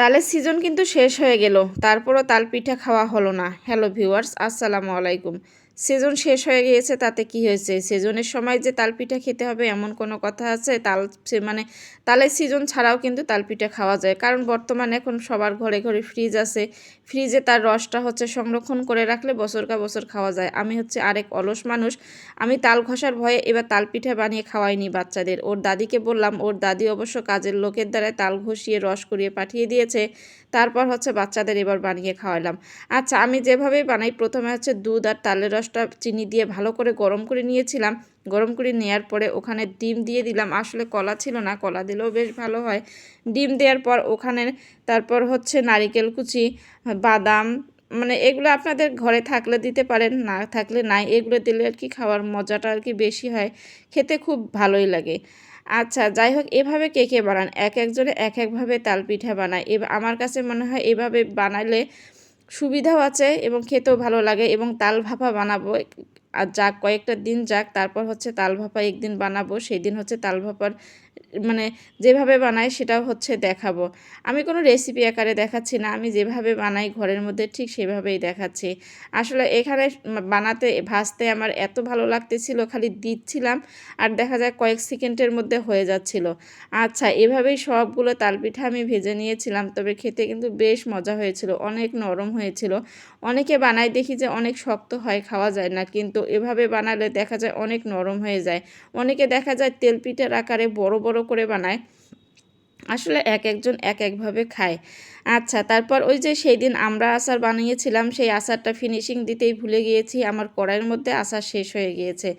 তালের সিজন কিন্তু শেষ হয়ে গেল। তারপরও তাল পিঠা খাওয়া হলো না। হ্যালো ভিউয়ার্স আসসালামু আলাইকুম। সিজন শেষ হয়ে গিয়েছে, তাতে কি হয়েছে? সিজনের সময় যে তাল পিঠা খেতে হবে এমন কোনো কথা আছে? তাল মানে তালের সিজন ছাড়াও কিন্তু তাল পিঠা খাওয়া যায়। কারণ বর্তমানে এখন সবার ঘরে ঘরে ফ্রিজ আছে। ফ্রিজে তার রসটা হচ্ছে সংরক্ষণ করে রাখলে বছর কা বছর খাওয়া যায়। আমি হচ্ছে আরেক অলস মানুষ। আমি তাল ঘষার ভয়ে এবার তাল পিঠা বানিয়ে খাওয়াইনি বাচ্চাদের। ওর দাদিকে বললাম, ওর দাদি অবশ্য কাজের লোকের দ্বারা তাল ঘষিয়ে রস করিয়ে পাঠিয়ে দিয়েছে। তারপর হচ্ছে বাচ্চাদের এবার বানিয়ে খাওয়ালাম আচ্ছা আমি যেভাবে বানাই, প্রথমে হচ্ছে দুধ আর তালের রসটা চিনি দিয়ে ভালো করে গরম করে নিয়েছিলাম। গরম করে নেওয়ার পরে ওখানে ডিম দিয়ে দিলাম। আসলে কলা ছিল না, কলা দিলেও বেশ ভালো হয়। ডিম দেওয়ার পর ওখানে তারপর হচ্ছে নারিকেল কুচি, বাদাম মানে এগুলো আপনাদের ঘরে থাকলে দিতে পারেন, না থাকলে নাই, এগুলো দিলে আর কি খাওয়ার মজাটা আর কি বেশি হয়। খেতে খুব ভালোই লাগে। আচ্ছা যাই হোক, এভাবে কে কে বানান? এক একজনে এক একভাবে তাল পিঠা বানায়। এ আমার কাছে মনে হয় এভাবে বানালে সুবিধাও আছে এবং খেতেও ভালো লাগে এবং তাল ভাপা বানাবো। আর যাক, কয়েকটা দিন যাক, তারপর হচ্ছে তাল ভাপা একদিন বানাবো সেই দিন হচ্ছে তাল ভাপার মানে যেভাবে বানাই সেটাও হচ্ছে দেখাবো। আমি কোনো রেসিপি আকারে দেখাচ্ছি না, আমি যেভাবে বানাই ঘরের মধ্যে ঠিক সেভাবেই দেখাচ্ছি। আসলে এখানে বানাতে, ভাজতে আমার এত ভালো লাগতেছিল, খালি দিচ্ছিলাম আর দেখা যায় কয়েক সেকেন্ডের মধ্যে হয়ে যাচ্ছিল। আচ্ছা এভাবেই সবগুলো তালপিঠা আমি ভেজে নিয়েছিলাম, তবে খেতে কিন্তু বেশ মজা হয়েছিল, অনেক নরম হয়েছিল। অনেকে বানায় দেখি যে অনেক শক্ত হয়, খাওয়া যায় না, কিন্তু এভাবে বানালে দেখা যায় অনেক নরম হয়ে যায়। অনেকে দেখা যায় তেল পিঠার আকারে বড় বড় করে বানায়। আসলে এক একজন এক একভাবে খায়। আচ্ছা তারপর ওই যে সেই দিন আমরা আচার বানিয়েছিলাম, সেই আচারটা ফিনিশিং দিতেই ভুলে গিয়েছি। আমার কড়াইয়ের মধ্যে আচার শেষ হয়ে গিয়েছে।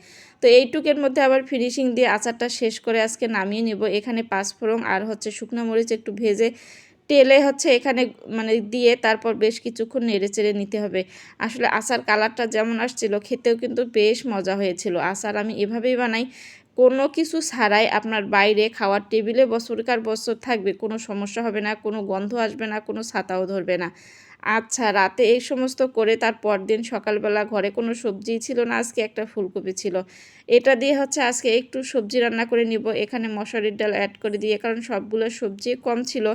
তো এইটুকের মধ্যে আবার ফিনিশিং দিয়ে আচারটা শেষ করে আজকে নামিয়ে নেব। এখানে পাঁচফোড়ন আর হচ্ছে শুকনো মরিচ একটু ভেজে তেলে হচ্ছে এখানে মানে দিয়ে তারপর বেশ কিছুক্ষণ নেড়ে চেড়ে নিতে হবে। আসলে আচার কালারটা যেমন আসছিল, খেতেও কিন্তু বেশ মজা হয়েছিল। আচার আমি এভাবেই বানাই, কোনো কিছু ছাড়াই আপনার বাইরে খাওয়ার টেবিলে বছরকার বছর থাকবে, কোনো সমস্যা হবে না, কোনো গন্ধ আসবে না, কোনো ছাতাও ধরবে না। আচ্ছা রাতে এই সমস্ত করে তার পরদিন সকালবেলা ঘরে কোনো সবজি ছিল না, আজকে একটা ফুলকপি ছিল। এটা দিয়ে হচ্ছে আজকে একটু সবজি রান্না করে নিব, এখানে মশারির ডাল অ্যাড করে দিয়ে, কারণ সবগুলো সবজি কম ছিল।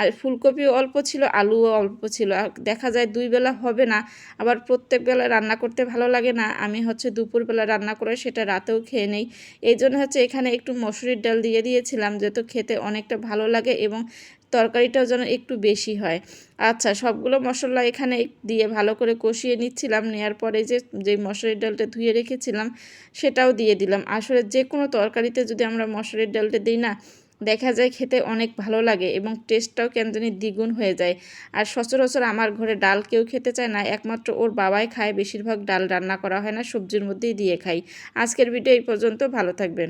আর ফুলকপিও অল্প ছিল, আলুও অল্প ছিল। দেখা যায় দুই বেলা হবে না, আবার প্রত্যেক বেলা রান্না করতে ভালো লাগে না। আমি হচ্ছে দুপুরবেলা রান্না করে সেটা রাতেও খেয়ে নেই। এই জন্য হচ্ছে এখানে একটু মসুরির ডাল দিয়ে দিয়েছিলাম, যেহেতু খেতে অনেকটা ভালো লাগে এবং তরকারিটাও যেন একটু বেশি হয়। আচ্ছা সবগুলো মশলা এখানে দিয়ে ভালো করে কষিয়ে নিচ্ছিলাম নেওয়ার পরে যে যে মশারির ডালটা ধুয়ে রেখেছিলাম, সেটাও দিয়ে দিলাম। আসলে যে কোনো তরকারিতে যদি আমরা মশারির ডালটা দিই না, দেখা যায় খেতে অনেক ভালো লাগে এবং টেস্টটাও কেন জানি দ্বিগুণ হয়ে যায়। আর সচরাচর আমার ঘরে ডাল কেউ খেতে চায় না, একমাত্র ওর বাবাই খায়, বেশিরভাগ ডাল রান্না করা হয় না, সবজির মধ্যেই দিয়ে খাই। আজকের ভিডিও এই পর্যন্ত, ভালো থাকবেন।